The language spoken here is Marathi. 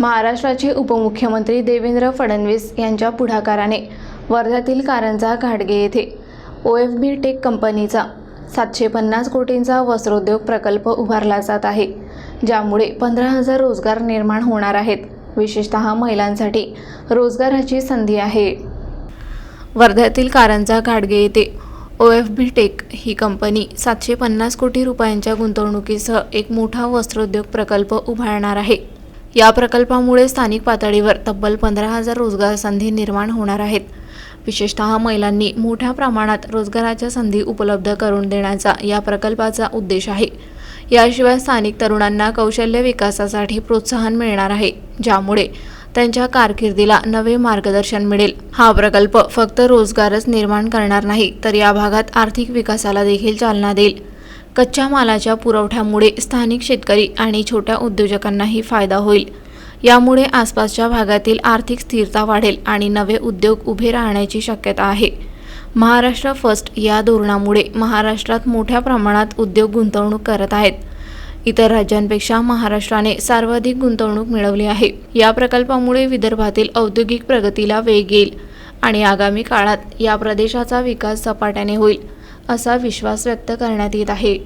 महाराष्ट्राचे उपमुख्यमंत्री देवेंद्र फडणवीस यांच्या पुढाकाराने वर्ध्यातील कारंजा घाटगे येथे ओ एफ बी टेक कंपनीचा सातशे पन्नास कोटींचा वस्त्रोद्योग प्रकल्प उभारला जात आहे ज्यामुळे पंधरा हजार रोजगार निर्माण होणार आहेत. विशेषतः महिलांसाठी रोजगाराची संधी आहे. वर्ध्यातील कारंजा घाटगे येथे ओ एफ बी टेक ही कंपनी सातशे पन्नास कोटी रुपयांच्या गुंतवणुकीसह एक मोठा वस्त्रोद्योग प्रकल्प उभारणार आहे. या प्रकल्पामुळे स्थानिक पातळीवर तब्बल पंधरा हजार रोजगार संधी निर्माण होणार आहेत. विशेषतः महिलांनी मोठ्या प्रमाणात रोजगाराच्या संधी उपलब्ध करून देण्याचा या प्रकल्पाचा उद्देश आहे. याशिवाय स्थानिक तरुणांना कौशल्य विकासासाठी प्रोत्साहन मिळणार आहे ज्यामुळे त्यांच्या कारकिर्दीला नवे मार्गदर्शन मिळेल. हा प्रकल्प फक्त रोजगारच निर्माण करणार नाही तर या भागात आर्थिक विकासाला देखील चालना देईल. कच्च्या मालाच्या पुरवठ्यामुळे स्थानिक शेतकरी आणि छोट्या उद्योजकांनाही फायदा होईल. यामुळे आसपासच्या भागातील आर्थिक स्थिरता वाढेल आणि नवे उद्योग उभे राहण्याची शक्यता आहे. महाराष्ट्र फर्स्ट या धोरणामुळे महाराष्ट्रात मोठ्या प्रमाणात उद्योग गुंतवणूक करत आहेत. इतर राज्यांपेक्षा महाराष्ट्राने सर्वाधिक गुंतवणूक मिळवली आहे. या प्रकल्पामुळे विदर्भातील औद्योगिक प्रगतीला वेग येईल आणि आगामी काळात या प्रदेशाचा विकास झपाट्याने होईल. असा विश्वास व्यक्त करण्यात येत आहे.